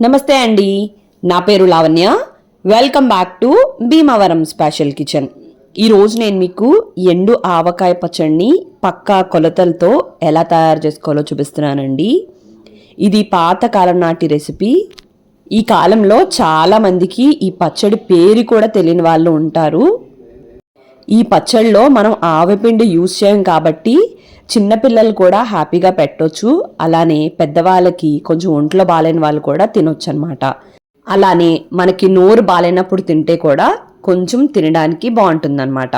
నమస్తే అండి. నా పేరు Lavanya. Welcome back to Bhimavaram special kitchen ఈరోజు నేను మీకు ఎండు ఆవకాయ పచ్చడిని పక్కా కొలతలతో ఎలా తయారు చేసుకోవాలో చూపిస్తున్నానండి. ఇది పాతకాలం నాటి రెసిపీ. ఈ కాలంలో చాలా మందికి ఈ పచ్చడి పేరు కూడా తెలియని వాళ్ళు ఉంటారు. ఈ పచ్చడిలో మనం ఆవపిండి యూస్ చేయం కాబట్టి చిన్నపిల్లలు కూడా హ్యాపీగా పెట్టొచ్చు. అలానే పెద్దవాళ్ళకి కొంచెం ఒంట్లో బాగాలేని వాళ్ళు కూడా తినొచ్చు అనమాట అలానే మనకి నోరు బాగాలేనప్పుడు తింటే కూడా కొంచెం తినడానికి బాగుంటుందన్నమాట.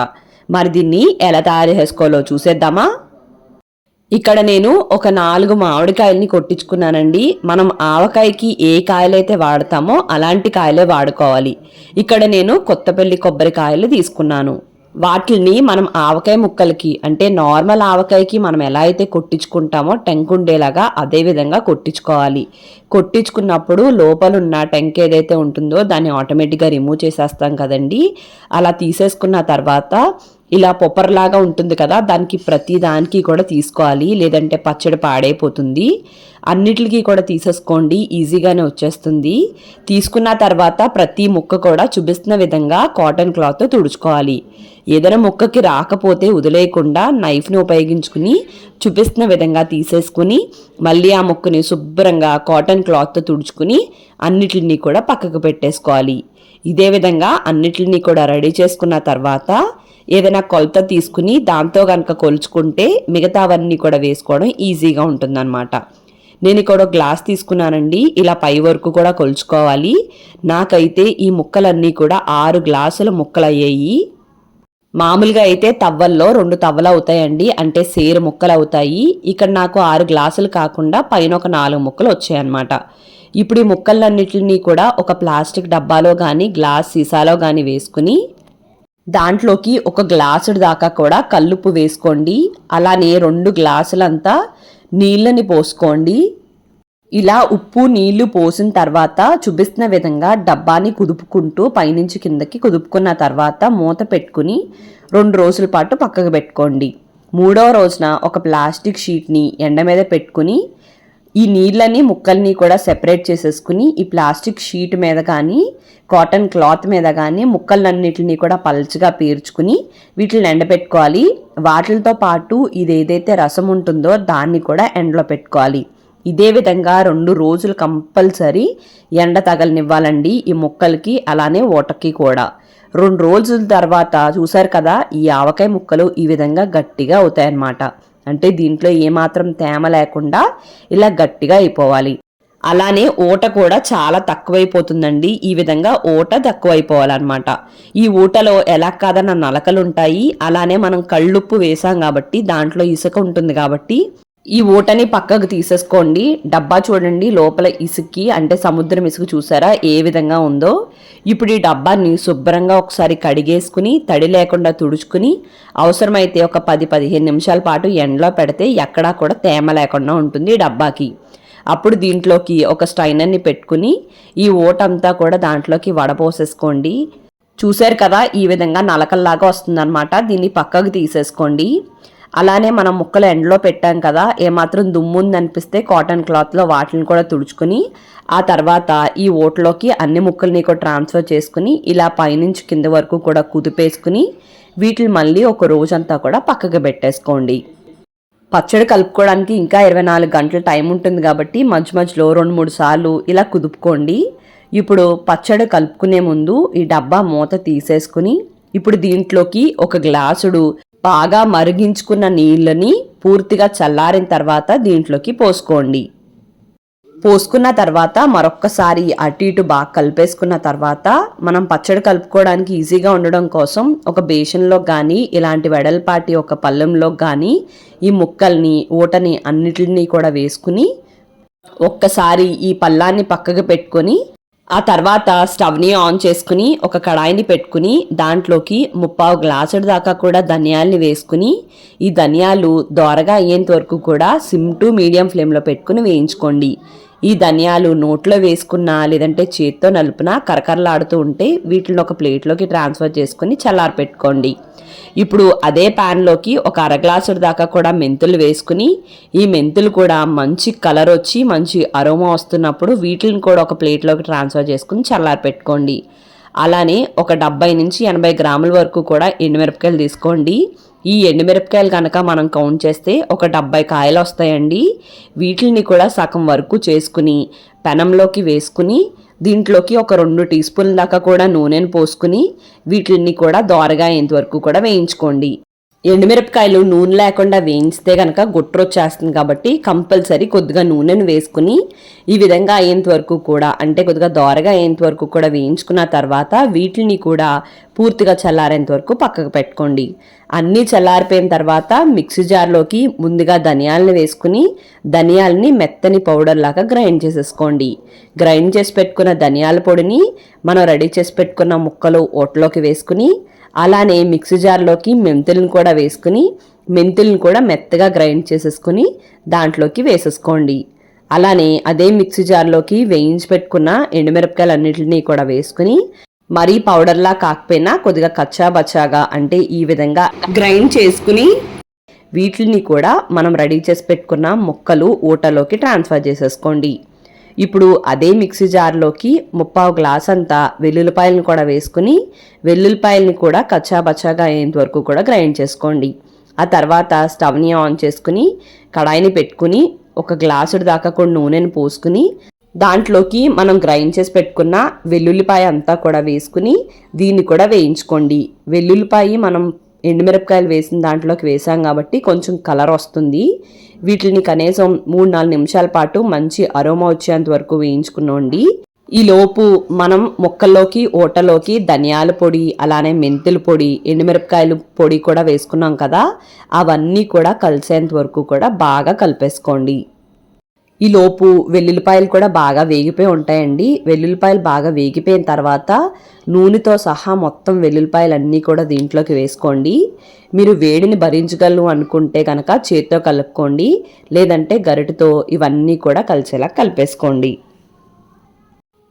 మరి దీన్ని ఎలా తయారు చేసుకోవాలో చూసేద్దామా? ఇక్కడ నేను ఒక నాలుగు మామిడికాయల్ని కొట్టించుకున్నానండి. మనం ఆవకాయకి ఏ కాయలైతే వాడతామో అలాంటి కాయలే వాడుకోవాలి. ఇక్కడ నేను కొత్తపల్లి కొబ్బరికాయలు తీసుకున్నాను. వాటిని మనం ఆవకాయ ముక్కలకి అంటే నార్మల్ ఆవకాయకి మనం ఎలా అయితే కొట్టించుకుంటామో టెంక్ ఉండేలాగా అదే విధంగా కొట్టించుకోవాలి. కొట్టించుకున్నప్పుడు లోపల ఉన్న టెంక్ ఏదైతే ఉంటుందో దాన్ని ఆటోమేటిక్గా రిమూవ్ చేసేస్తాం కదండి. అలా తీసేసుకున్న తర్వాత ఇలా పొప్పర్లాగా ఉంటుంది కదా దానికి ప్రతి దానికి కూడా తీసుకోవాలి. లేదంటే పచ్చడి పాడైపోతుంది. అన్నిటికీ కూడా తీసేసుకోండి. ఈజీగానే వచ్చేస్తుంది. తీసుకున్న తర్వాత ప్రతి ముక్క కూడా చూపిస్తున్న విధంగా కాటన్ క్లాత్ తుడుచుకోవాలి. ఏదైనా ముక్కకి రాకపోతే వదిలేయకుండా నైఫ్ని ఉపయోగించుకుని చూపిస్తున్న విధంగా తీసేసుకుని మళ్ళీ ఆ ముక్కని శుభ్రంగా కాటన్ క్లాత్తో తుడుచుకుని అన్నిటిని కూడా పక్కకు పెట్టేసుకోవాలి. ఇదే విధంగా అన్నిటిని కూడా రెడీ చేసుకున్న తర్వాత ఏదైనా కొలత తీసుకుని దాంతో కనుక కొలుచుకుంటే మిగతావన్నీ కూడా వేసుకోవడం ఈజీగా ఉంటుందన్నమాట. నేను ఇక్కడ గ్లాస్ తీసుకున్నానండి. ఇలా పై వరకు కూడా కొలుచుకోవాలి. నాకైతే ఈ ముక్కలన్నీ కూడా ఆరు గ్లాసుల ముక్కలు అయ్యాయి మామూలుగా అయితే తవ్వల్లో రెండు తవ్వలు అవుతాయండి అంటే సేరు ముక్కలు అవుతాయి ఇక్కడ నాకు ఆరు గ్లాసులు కాకుండా పైన ఒక నాలుగు ముక్కలు వచ్చాయన్నమాట. ఇప్పుడు ఈ ముక్కలన్నిటిని కూడా ఒక ప్లాస్టిక్ డబ్బాలో కానీ గ్లాస్ సీసాలో కానీ వేసుకుని దాంట్లోకి ఒక గ్లాసుడు దాకా కూడా కల్లుపు వేసుకోండి. అలానే రెండు గ్లాసులంతా నీళ్ళని పోసుకోండి. ఇలా ఉప్పు నీళ్ళు పోసిన తర్వాత చూపిస్తున్న విధంగా డబ్బాని కుదుపుకుంటూ పైనుంచి కిందకి కుదుపుకున్న తర్వాత మూత పెట్టుకుని రెండు రోజుల పాటు పక్కకు పెట్టుకోండి. మూడవ రోజున ఒక ప్లాస్టిక్ షీట్ని ఎండ మీద పెట్టుకుని ఈ నీళ్ళని ముక్కల్ని కూడా సెపరేట్ చేసేసుకుని ఈ ప్లాస్టిక్ షీట్ మీద కానీ కాటన్ క్లాత్ మీద కానీ ముక్కలన్నిటిని కూడా పల్చగా పీర్చుకుని వీటిని ఎండబెట్టుకోవాలి. వాటితో పాటు ఇది ఏదైతే రసం ఉంటుందో దాన్ని కూడా ఎండలో పెట్టుకోవాలి. ఇదే విధంగా రెండు రోజులు కంపల్సరీ ఎండ తగలనివ్వాలండి ఈ ముక్కలకి అలానే ఓటకి కూడా. రెండు రోజుల తర్వాత చూసారు కదా ఈ ఆవకాయ ముక్కలు ఈ విధంగా గట్టిగా అవుతాయన్నమాట. అంటే దీంట్లో ఏమాత్రం తేమ లేకుండా ఇలా గట్టిగా అయిపోవాలి. అలానే ఓట కూడా చాలా తక్కువైపోతుందండి. ఈ విధంగా ఓట తక్కువైపోవాలన్నమాట. ఈ ఊటలో ఎలా కాదన్న నలకలు ఉంటాయి అలానే మనం కళ్ళుప్పు వేసాం కాబట్టి దాంట్లో ఇసుక ఉంటుంది కాబట్టి ఈ ఊటని పక్కకు తీసేసుకోండి. డబ్బా చూడండి లోపల ఇసుక్కి అంటే సముద్రం ఇసుక చూసారా ఏ విధంగా ఉందో. ఇప్పుడు ఈ డబ్బాని శుభ్రంగా ఒకసారి కడిగేసుకుని తడి లేకుండా తుడుచుకుని అవసరమైతే ఒక పది పదిహేను నిమిషాల పాటు ఎండలో పెడితే ఎక్కడా కూడా తేమ లేకుండా ఉంటుంది డబ్బాకి. అప్పుడు దీంట్లోకి ఒక స్టైనర్ని పెట్టుకుని ఈ ఓటంతా కూడా దాంట్లోకి వడపోసేసుకోండి. చూశారు కదా ఈ విధంగా నలకల్లాగా వస్తుందన్నమాట. దీన్ని పక్కకు తీసేసుకోండి. అలానే మనం ముక్కలు ఎండలో పెట్టాం కదా ఏమాత్రం దుమ్ము ఉందనిపిస్తే కాటన్ క్లాత్లో వాటిని కూడా తుడుచుకుని ఆ తర్వాత ఈ ఓట్లోకి అన్ని ముక్కల్ని కూడా ట్రాన్స్ఫర్ చేసుకుని ఇలా పైనుంచి కింద వరకు కూడా కుదిపేసుకుని వీటిని మళ్ళీ ఒక రోజంతా కూడా పక్కకు పెట్టేసుకోండి. పచ్చడి కలుపుకోవడానికి ఇంకా ఇరవై నాలుగు గంటల టైం ఉంటుంది కాబట్టి మధ్య మధ్యలో రెండు మూడు సార్లు ఇలా కుదుపుకోండి. ఇప్పుడు పచ్చడి కలుపుకునే ముందు ఈ డబ్బా మూత తీసేసుకుని ఇప్పుడు దీంట్లోకి ఒక గ్లాసుడు బాగా మరిగించుకున్న నీళ్ళని పూర్తిగా చల్లారిన తర్వాత దీంట్లోకి పోసుకోండి. పోసుకున్న తర్వాత మరొక్కసారి అటు ఇటు బాగా కలిపేసుకున్న తర్వాత మనం పచ్చడి కలుపుకోవడానికి ఈజీగా ఉండడం కోసం ఒక బేషన్లో కానీ ఇలాంటి వెడల్పాటి ఒక పళ్ళెంలో కానీ ఈ ముక్కల్ని ఊటని అన్నిటిని కూడా వేసుకుని ఒక్కసారి ఈ పళ్ళాన్ని పక్కకు పెట్టుకొని ఆ తర్వాత స్టవ్ని ఆన్ చేసుకుని ఒక కడాయిని పెట్టుకుని దాంట్లోకి ముప్పావు గ్లాసుడు దాకా కూడా ధనియాల్ని వేసుకుని ఈ ధనియాలు దోరగా అయ్యేంత వరకు కూడా సిమ్ టు మీడియం ఫ్లేమ్లో పెట్టుకుని వేయించుకోండి. ఈ ధనియాలు నోట్లో వేసుకున్నా లేదంటే చేత్తో నలుపునా కరకరలాడుతూ ఉంటే వీటిని ఒక ప్లేట్లోకి ట్రాన్స్ఫర్ చేసుకుని చల్లారి పెట్టుకోండి. ఇప్పుడు అదే ప్యాన్లోకి ఒక అరగ్లాసుడు దాకా కూడా మెంతులు వేసుకుని ఈ మెంతులు కూడా మంచి కలర్ వచ్చి మంచి అరోమా వస్తున్నప్పుడు వీటిని కూడా ఒక ప్లేట్లోకి ట్రాన్స్ఫర్ చేసుకుని చల్లారి పెట్టుకోండి. అలానే ఒక డెబ్బై నుంచి ఎనభై గ్రాముల వరకు కూడా ఎండుమిరపకాయలు తీసుకోండి. ఈ ఎండుమిరపకాయలు కనుక మనం కౌంట్ చేస్తే ఒక డెబ్బై కాయలు వస్తాయండి వీటిని కూడా సగం వరకు చేసుకుని పెనంలోకి వేసుకుని దీంట్లోకి ఒక రెండు టీ స్పూన్ల దాకా కూడా నూనెను పోసుకుని వీటిని కూడా దోరగా అయ్యేంత వరకు కూడా వేయించుకోండి. ఎండుమిరపకాయలు నూనె లేకుండా వేయించితే కనుక గుట్రొచ్చేస్తుంది కాబట్టి కంపల్సరీ కొద్దిగా నూనెను వేసుకుని ఈ విధంగా అయ్యేంత వరకు కూడా అంటే కొద్దిగా దోరగా అయ్యేంత వరకు కూడా వేయించుకున్న తర్వాత వీటిని కూడా పూర్తిగా చల్లారేంత వరకు పక్కకు పెట్టుకోండి. అన్నీ చల్లారిపోయిన తర్వాత మిక్సీ జార్లోకి ముందుగా ధనియాలను వేసుకుని ధనియాలని మెత్తని పౌడర్ లాగా గ్రైండ్ చేసేసుకోండి. గ్రైండ్ చేసి పెట్టుకున్న ధనియాల పొడిని మనం రెడీ చేసి పెట్టుకున్న ముక్కలు ఓట్లోకి వేసుకుని అలానే మిక్సీ జార్లోకి మెంతులను కూడా వేసుకుని మెంతులను కూడా మెత్తగా గ్రైండ్ చేసేసుకుని దాంట్లోకి వేసేసుకోండి. అలానే అదే మిక్సీ జార్లోకి వేయించి పెట్టుకున్న ఎండుమిరపకాయలు అన్నింటినీ కూడా వేసుకుని మరీ పౌడర్లా కాకపోయినా కొద్దిగా కచ్చా బచ్చాగా అంటే ఈ విధంగా గ్రైండ్ చేసుకుని వీటిని కూడా మనం రెడీ చేసి పెట్టుకున్న ముక్కలు ఊటలోకి ట్రాన్స్ఫర్ చేసేసుకోండి. ఇప్పుడు అదే మిక్సీ జార్లోకి ముప్పావు గ్లాస్ అంతా వెల్లుల్లిపాయలను కూడా వేసుకుని వెల్లుల్లిపాయలని కూడా కచ్చాబచ్చాగా అయ్యేంత వరకు కూడా గ్రైండ్ చేసుకోండి. ఆ తర్వాత స్టవ్ని ఆన్ చేసుకుని కడాయిని పెట్టుకుని ఒక గ్లాసుడు దాకా కూడా నూనెను పోసుకుని దాంట్లోకి మనం గ్రైండ్ చేసి పెట్టుకున్న వెల్లుల్లిపాయ అంతా కూడా వేసుకుని దీన్ని కూడా వేయించుకోండి. వెల్లుల్లిపాయ మనం ఎండుమిరపకాయలు వేసిన దాంట్లోకి వేసాం కాబట్టి కొంచెం కలర్ వస్తుంది. వీటిని కనీసం మూడు నాలుగు నిమిషాల పాటు మంచి అరోమా వచ్చేంత వరకు వేయించుకున్నాండి ఈ లోపు మనం ముక్కల్లోకి ఓటలోకి ధనియాల పొడి అలానే మెంతుల పొడి ఎండుమిరపకాయలు పొడి కూడా వేసుకున్నాం కదా. అవన్నీ కూడా కలిసేంత వరకు కూడా బాగా కలిపేసుకోండి. ఈ లోపు వెల్లుల్లిపాయలు కూడా బాగా వేగిపోయి ఉంటాయండి. వెల్లుల్లిపాయలు బాగా వేగిపోయిన తర్వాత నూనెతో సహా మొత్తం వెల్లుల్లిపాయలు అన్నీ కూడా దీంట్లోకి వేసుకోండి. మీరు వేడిని భరించగలను అనుకుంటే కనుక చేతితో కలుపుకోండి. లేదంటే గరిటతో ఇవన్నీ కూడా కలిసేలా కలిపేసుకోండి.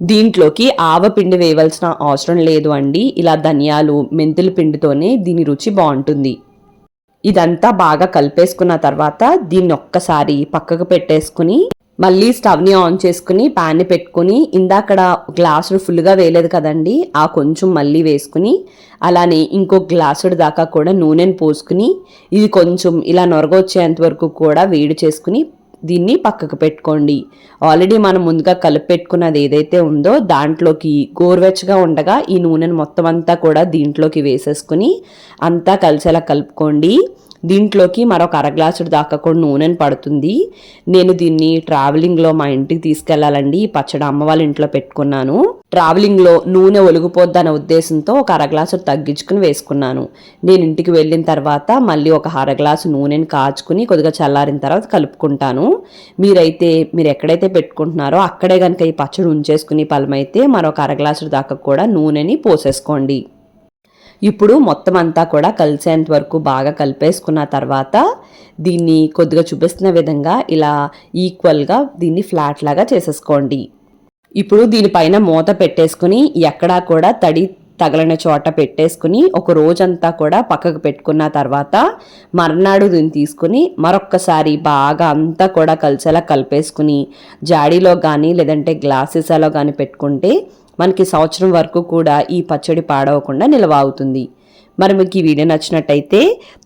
దీంట్లోకి ఆవపిండి వేయవలసిన అవసరం లేదు అండి. ఇలా ధనియాలు మెంతుల పిండితోనే దీని రుచి బాగుంటుంది. ఇదంతా బాగా కలిపేసుకున్న తర్వాత దీన్ని ఒక్కసారి పక్కకు పెట్టేసుకుని మళ్ళీ స్టవ్ని ఆన్ చేసుకుని ప్యాన్ని పెట్టుకుని ఇందాకడ గ్లాసుడు ఫుల్గా వేయలేదు కదండి ఆ కొంచెం మళ్ళీ వేసుకుని అలానే ఇంకో గ్లాసుడు దాకా కూడా నూనెను పోసుకుని ఇది కొంచెం ఇలా నొరగొచ్చేంత వరకు కూడా వేడి చేసుకుని దీన్ని పక్కకు పెట్టుకోండి. ఆల్రెడీ మనం ముందుగా కలిపి పెట్టుకున్నది ఏదైతే ఉందో దాంట్లోకి గోరువెచ్చగా ఉండగా ఈ నూనెను మొత్తం అంతా కూడా దీంట్లోకి వేసేసుకుని అంతా కలిసేలా కలుపుకోండి. దీంట్లోకి మరొక అరగ్లాసుడు దాకా కూడా నూనెను పడుతుంది. నేను దీన్ని ట్రావెలింగ్లో మా ఇంటికి తీసుకెళ్ళాలండి. ఈ పచ్చడి అమ్మ వాళ్ళ ఇంట్లో పెట్టుకున్నాను. ట్రావెలింగ్లో నూనె ఒలిగిపోద్దనే ఉద్దేశంతో ఒక అరగ్లాసు తగ్గించుకుని వేసుకున్నాను. నేను ఇంటికి వెళ్ళిన తర్వాత మళ్ళీ ఒక అర గ్లాసు నూనెని కాచుకుని కొద్దిగా చల్లారిన తర్వాత కలుపుకుంటాను. మీరైతే మీరు ఎక్కడైతే పెట్టుకుంటున్నారో అక్కడే కనుక ఈ పచ్చడి ఉంచేసుకుని పలమైతే మరొక అరగ్లాసు దాకా కూడా నూనెని పోసేసుకోండి. ఇప్పుడు మొత్తం అంతా కూడా కలిసేంత వరకు బాగా కలిపేసుకున్న తర్వాత దీన్ని కొద్దిగా చూపిస్తున్న విధంగా ఇలా ఈక్వల్గా దీన్ని ఫ్లాట్ లాగా చేసేసుకోండి. ఇప్పుడు దీనిపైన మూత పెట్టేసుకుని ఎక్కడా కూడా తడి తగలని చోట పెట్టేసుకుని ఒక రోజంతా కూడా పక్కకు పెట్టుకున్న తర్వాత మర్నాడు దీన్ని తీసుకుని మరొక్కసారి బాగా అంతా కూడా కలిసేలా కలిపేసుకుని జాడీలో కానీ లేదంటే గ్లాసెస్లో కానీ పెట్టుకుంటే మనకి సంవత్సరం వరకు కూడా ఈ పచ్చడి పాడవకుండా నిల్వ అవుతుంది మరి మీకు ఈ వీడియో నచ్చినట్టయితే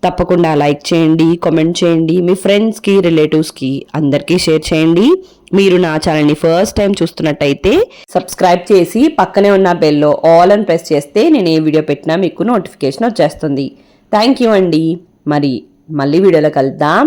తప్పకుండా లైక్ చేయండి కామెంట్ చేయండి మీ ఫ్రెండ్స్కి రిలేటివ్స్కి అందరికీ షేర్ చేయండి. మీరు నా ఛానల్ని ఫస్ట్ టైం చూస్తున్నట్టయితే సబ్స్క్రైబ్ చేసి పక్కనే ఉన్న బెల్లో ఆల్ అని ప్రెస్ చేస్తే నేను ఏ వీడియో పెట్టినా మీకు నోటిఫికేషన్ వచ్చేస్తుంది. థ్యాంక్ యూ అండి. మరి మళ్ళీ వీడియోలో కలుద్దాం.